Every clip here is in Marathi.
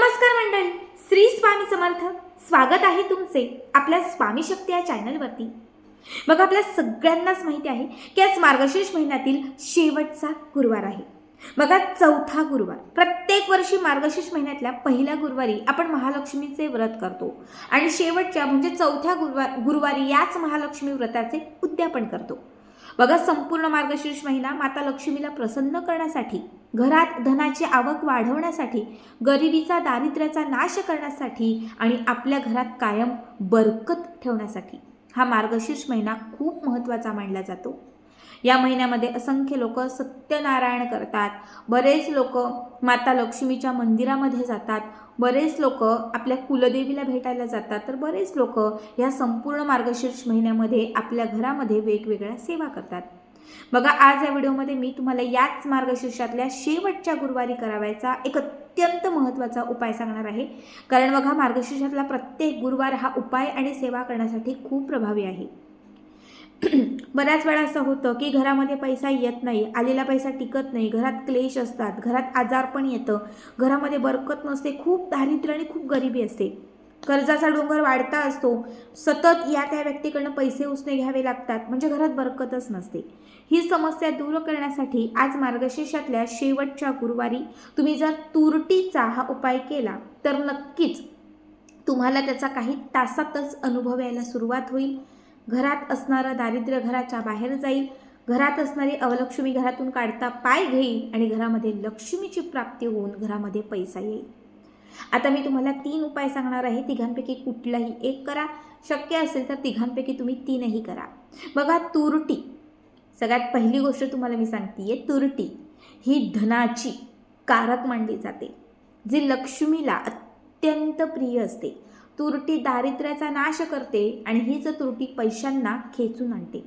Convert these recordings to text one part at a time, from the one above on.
नमस्कार मंडळी श्री स्वामी समर्थ. स्वागत आहे तुमचे आपल्या स्वामी शक्ती या चॅनलवरती बघा आपल्या सगळ्यांनाच माहिती आहे की आज मार्गशीर्ष महिन्यातील शेवटचा गुरुवार आहे. बघा चौथा गुरुवार. प्रत्येक वर्षी मार्गशीर्ष महिन्यातल्या पहिल्या गुरुवारी आपण महालक्ष्मीचे व्रत करतो. आणि शेवटच्या म्हणजे चौथ्या गुरुवार गुरुवारी याच महालक्ष्मी व्रताचे उद्यापन करतो. बघा संपूर्ण मार्गशीर्ष महिना माता लक्ष्मीला प्रसन्न करण्यासाठी घरात धनाची आवक वाढवण्यासाठी गरिबीचा दारिद्र्याचा नाश करण्यासाठी आणि आपल्या घरात कायम बरकत ठेवण्यासाठी हा मार्गशीर्ष महिना खूप महत्त्वाचा मानला जातो. या महिन्यामध्ये असंख्य लोक सत्यनारायण करतात. बरेच लोक माता लक्ष्मीच्या मंदिरामध्ये जातात. बरेच लोक आपल्या कुलदेवीला भेटायला जातात. तर बरेच लोक या संपूर्ण मार्गशीर्ष महिन्यामध्ये आपल्या घरामध्ये वेगवेगळ्या सेवा करतात. बघा आज या व्हिडिओमध्ये मी तुम्हाला याच मार्गशीर्षातल्या शेवटच्या गुरुवारी करावायचा एक अत्यंत महत्त्वाचा उपाय सांगणार आहे. कारण बघा मार्गशीर्षातला प्रत्येक गुरुवार हा उपाय आणि सेवा करण्यासाठी खूप प्रभावी आहे. बऱ्याच वेळा असं होतं की घरामध्ये पैसा येत नाही आलेला पैसा टिकत नाही घरात क्लेश असतात घरात आजार पण येतं घरामध्ये बरकत नसते खूप दारिद्र्य आणि खूप गरिबी असते. कर्जाचा डोंगर वाढता असतो सतत या त्या व्यक्तीकडनं पैसे उसने घ्यावे लागतात म्हणजे घरात बरकतच नसते. ही समस्या दूर करण्यासाठी आज मार्गशीर्षातल्या शेवटच्या गुरुवारी तुम्ही जर तुरटीचा हा उपाय केला तर नक्कीच तुम्हाला त्याचा काही तासातच अनुभव यायला सुरुवात होईल. घरात असणारं दारिद्र्य घराच्या बाहेर जाईल. घरात असणारी अवलक्ष्मी घरातून काढता पाय घेईल आणि घरामध्ये लक्ष्मीची प्राप्ती होऊन घरामध्ये पैसा येईल. आता मी तुम्हाला तीन उपाय सांगणार आहे. तिघांपैकी कुठलाही एक करा. शक्य असेल तर तिघांपैकी तुम्ही तीनही करा. बघा तुरटी. सगळ्यात पहिली गोष्ट तुम्हाला मी सांगते तुरटी ही धनाची कारक मानली जाते जी लक्ष्मीला अत्यंत प्रिय असते. तुरटी दारिद्र्याचा नाश करते आणि हीच तुरटी पैशांना खेचून आणते.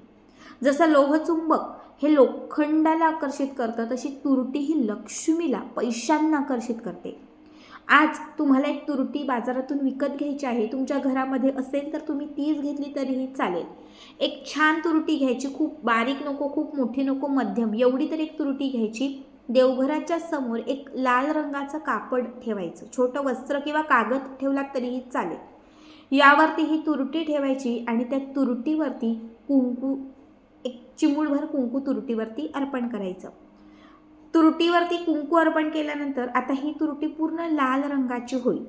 जसं लोहचुंबक हे लोखंडाला आकर्षित करतं तशी तुरटी ही लक्ष्मीला पैशांना आकर्षित करते. आज तुम्हाला एक तुरटी बाजारातून विकत घ्यायची आहे तुमच्या घरामध्ये असेल तर तुम्ही तीच घेतली तरीही चालेल. एक छान तुरटी घ्यायची खूप बारीक नको खूप मोठी नको मध्यम एवढी तर एक तुरटी घ्यायची देवघराच्या समोर एक लाल रंगाचं कापड ठेवायचं. छोटं वस्त्र किंवा कागद ठेवलात तरीही चालेल. यावरती ही तुरटी ठेवायची आणि त्या तुरटीवरती कुंकू एक चिमूळभर कुंकू तुरटीवरती अर्पण करायचं. तुरटीवरती कुंकू अर्पण केल्यानंतर आता ही तुरटी पूर्ण लाल रंगाची होईल.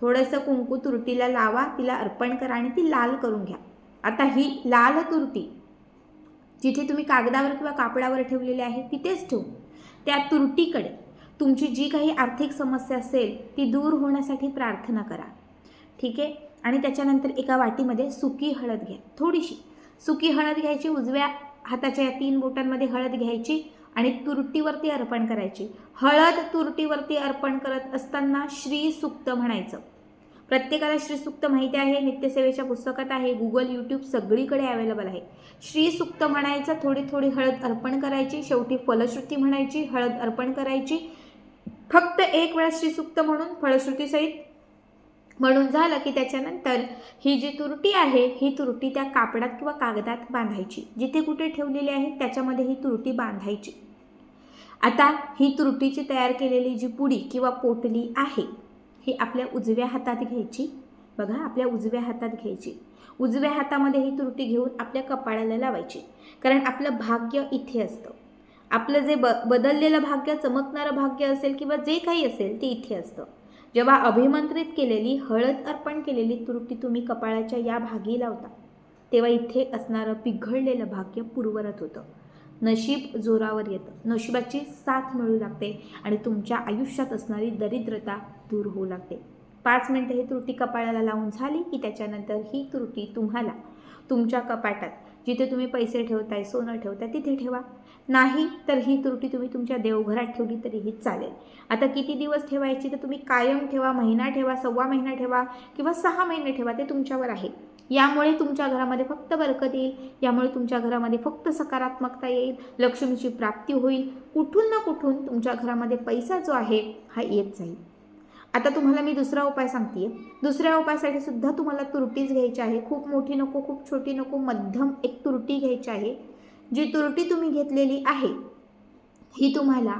थोडंसं कुंकू तुरटीला लावा तिला अर्पण करा आणि ती लाल करून घ्या. आता ही लाल तुरटी जिथे तुम्ही कागदावर किंवा कापडावर ठेवलेली आहे तिथेच ठेवू त्या तुरटीकडे. तुमची जी काही आर्थिक समस्या असेल ती दूर होण्यासाठी प्रार्थना करा. ठीक आहे? आणि त्याच्यानंतर एका वाटीमध्ये सुकी हळद घ्या. थोडीशी. सुकी हळद घ्यायची उजव्या हाताच्या या तीन बोटांमध्ये हळद घ्यायची आणि तुरटीवरती अर्पण करायची. हळद तुरटीवरती अर्पण करत असताना श्री सुक्त म्हणायचं. प्रत्येकाला श्रीसुक्त माहिती आहे नित्यसेवेच्या पुस्तकात आहे गुगल यूट्यूब सगळीकडे अवेलेबल आहे. श्रीसुक्त म्हणायचं थोडी थोडी हळद अर्पण करायची शेवटी फलश्रुती म्हणायची हळद अर्पण करायची. फक्त एक वेळा श्रीसुक्त म्हणून फळश्रुतीसहित म्हणून झालं की त्याच्यानंतर ही जी तुरटी आहे ही तुरटी त्या कापडात किंवा कागदात बांधायची. जिथे कुठे ठेवलेली आहे त्याच्यामध्ये ही तुरटी बांधायची. आता ही तुरटीची तयार केलेली जी पुडी किंवा पोटली आहे ही आपल्या उजव्या हातात घ्यायची. बघा आपल्या उजव्या हातात घ्यायची. उजव्या हातामध्ये ही तुरटी घेऊन आपल्या कपाळाला लावायची. कारण आपलं भाग्य इथे असतं. आपलं जे ब बदललेलं भाग्य चमकणारं भाग्य असेल किंवा जे काही असेल ते इथे असतं. जेव्हा अभिमंत्रित केलेली हळद अर्पण केलेली तुरटी तुम्ही कपाळाच्या या भागी लावता तेव्हा इथे असणारं पिघळलेलं भाग्य पूर्वरत होतं. नशीब जोरावर येतं. नशिबाची साथ मिळू लागते आणि तुमच्या आयुष्यात असणारी दरिद्रता दूर होऊ लागते. पाच मिनटं ही त्रुटी कपाळाला लावून झाली की त्याच्यानंतर ही त्रुटी तुम्हाला तुमच्या कपाटात जिथे तुम्ही पैसे ठेवताय सोनं ठेवताय तिथे ठेवा. नाही तर ही त्रुटी तुम्ही तुमच्या देवघरात ठेवली तरीही चालेल. आता किती दिवस ठेवायची? तर तुम्ही कायम ठेवा महिना ठेवा सव्वा महिना ठेवा किंवा सहा महिने ठेवा ते तुमच्यावर आहे. यामुळे तुमच्या घरामध्ये फक्त बरकत येईल यामुळे तुमच्या घरामध्ये फक्त सकारात्मकता येईल लक्ष्मीची प्राप्ती होईल. कुठून ना कुठून तुमच्या घरामध्ये पैसा जो आहे हा येत जाईल. आता तुम्हाला मी दुसरा उपाय सांगते दुसऱ्या उपायासाठी सुद्धा तुम्हाला तुरटीच घ्यायची आहे. खूप मोठी नको खूप छोटी नको मध्यम एक तुरटी घ्यायची आहे. जी तुरटी तुम्ही घेतलेली आहे ही तुम्हाला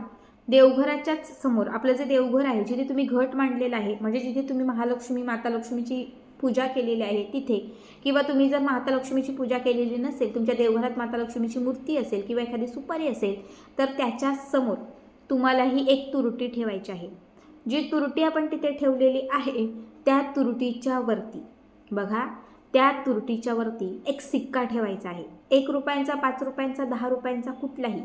देवघराच्याच समोर आपलं जे देवघर आहे जिथे तुम्ही घट मांडलेलं आहे म्हणजे जिथे तुम्ही महालक्ष्मी माता लक्ष्मीची पूजा केलेली आहे तिथे. किंवा तुम्ही जर माता लक्ष्मीची पूजा केलेली नसेल तुमच्या देवघरात माता लक्ष्मीची मूर्ती असेल किंवा एखादी सुपारी असेल तर त्याच्यासमोर तुम्हाला ही एक तुरुटी ठेवायची आहे. जी तुरुटी आपण तिथे ठेवलेली आहे त्या तुरुटीच्या वरती बघा त्या तुरटीच्या वरती एक सिक्का ठेवायचा आहे. एक रुपयांचा पाच रुपयांचा दहा रुपयांचा कुठलाही.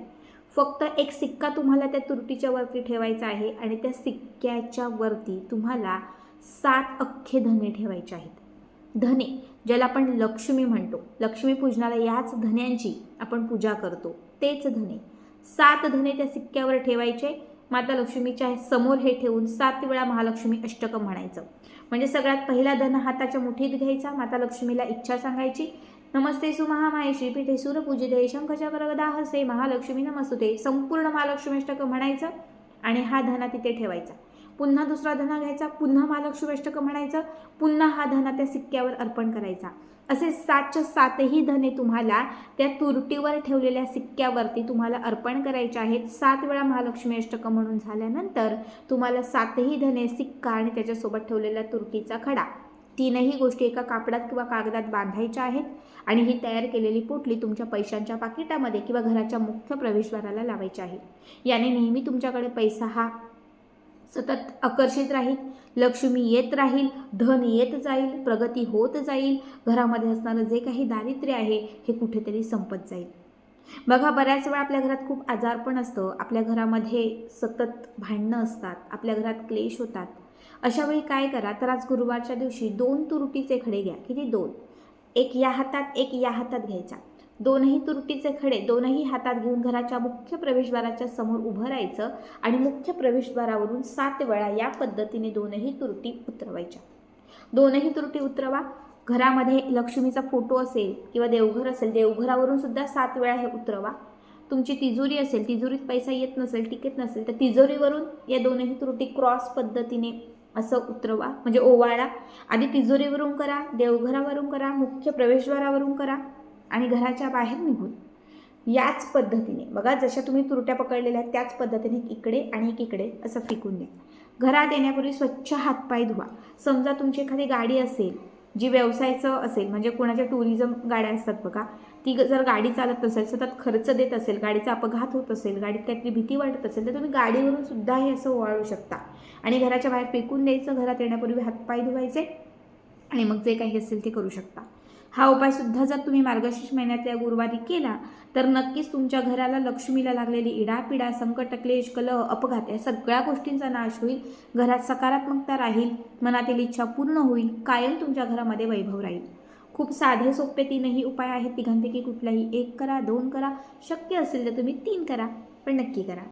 फक्त एक सिक्का तुम्हाला त्या तुरटीच्या वरती ठेवायचा आहे आणि त्या सिक्क्याच्या वरती तुम्हाला सात अख्खे धने ठेवायचे आहेत. धने ज्याला आपण लक्ष्मी म्हणतो. लक्ष्मी पूजनाला याच धन्यांची आपण पूजा करतो. तेच धने. सात धने त्या सिक्क्यावर ठेवायचे. माता लक्ष्मीच्या समोर हे ठेवून सात वेळा महालक्ष्मी अष्टकं म्हणायचं. म्हणजे सगळ्यात पहिला धन हाताच्या मुठीत घ्यायचा. माता लक्ष्मीला इच्छा सांगायची. नमस्ते सुमहामाय श्रीपीठे सूरपूजिते शंखच्या गदा हसे महालक्ष्मी नमस्तुते संपूर्ण महालक्ष्मी अष्टकं म्हणायचं. आणि हा धना तिथे ठेवायचा. पुन्हा दुसरा धना घ्यायचा पुन्हा महालक्ष्मी अष्टकं म्हणायचं पुन्हा हा धना त्या सिक्क्यावर अर्पण करायचा. असे सातच्या सातही धने तुम्हाला त्या तुरटीवर ठेवलेल्या सिक्क्यावरती तुम्हाला अर्पण करायचे आहेत. सात वेळा महालक्ष्मी अष्टकं म्हणून झाल्यानंतर तुम्हाला सातही धने सिक्का आणि त्याच्यासोबत ठेवलेल्या तुरटीचा खडा. तीनही गोष्टी एका कापडात किंवा कागदात बांधायच्या आहेत आणि ही तयार केलेली पोटली तुमच्या पैशांच्या पाकिटामध्ये किंवा घराच्या मुख्य प्रवेशद्वाराला लावायची आहे. याने नेहमी तुमच्याकडे पैसा हा सतत आकर्षित राहील. लक्ष्मी येत राहील धन येत जाईल प्रगती होत जाईल. घरामध्ये असणारं जे काही दारिद्र्य आहे हे कुठेतरी संपत जाईल. बघा बऱ्याच वेळा आपल्या घरात खूप आजारपण असतं. आपल्या घरामध्ये सतत भांडणं असतात. आपल्या घरात क्लेश होतात. अशा वेळी काय करा तर आज गुरुवारच्या दिवशी दोन तुरुटीचे खडे घ्या. किती? दोन. एक या हातात एक या हातात घ्यायचा. दोनही तुरटीचे खडे दोनही हातात घेऊन घराच्या मुख्य प्रवेशद्वाराच्या समोर उभं राहायचं आणि मुख्य प्रवेशद्वारावरून सात वेळा या पद्धतीने दोनही तुरटी उतरवायच्या. दोनही तुरटी उतरवा. घरामध्ये लक्ष्मीचा फोटो असेल किंवा देवघर असेल देवघरावरून सुद्धा सात वेळा हे उतरवा. तुमची तिजोरी असेल तिजोरीत पैसा येत नसेल टिकत नसेल तर तिजोरीवरून या दोनही त्रुटी क्रॉस पद्धतीने असं उतरवा. म्हणजे ओवाळा. आधी तिजोरीवरून करा देवघरावरून करा मुख्य प्रवेशद्वारावरून करा. आणि घराच्या बाहेर निघून याच पद्धतीने बघा जशा तुम्ही तुरट्या पकडलेल्या आहेत त्याच पद्धतीने इकडे आणि एक इकडे असं फेकून द्या. घरात येण्यापूर्वी स्वच्छ हातपाय धुवा. समजा तुमची एखादी गाडी असेल जी व्यवसायाचं असेल म्हणजे कोणाच्या टुरिझम गाड्या असतात बघा ती ग- जर गाडी चालत नसेल सतत खर्च देत असेल गाडीचा अपघात होत असेल गाडीत काहीतरी भीती वाटत असेल तर तुम्ही गाडीवरून सुद्धा हे असं ओवाळू शकता. आणि घराच्या बाहेर फेकून द्यायचं घरात येण्यापूर्वी हातपाय धुवायचे आणि मग जे काही असेल ते करू शकता. हा उपायसुद्धा जर तुम्ही मार्गशीर्ष महिन्यातल्या गुरुवारी केला तर नक्कीच तुमच्या घराला लक्ष्मीला लागलेली इडापिडा संकट क्लेश कलह अपघात या सगळ्या गोष्टींचा नाश होईल घरात सकारात्मकता राहील मनातील इच्छा पूर्ण होईल कायम तुमच्या घरामध्ये वैभव राहील. खूप साधे सोपे तीनही उपाय आहेत तिघांपैकी कुठलाही एक करा दोन करा शक्य असेल तर तुम्ही तीन करा पण नक्की करा.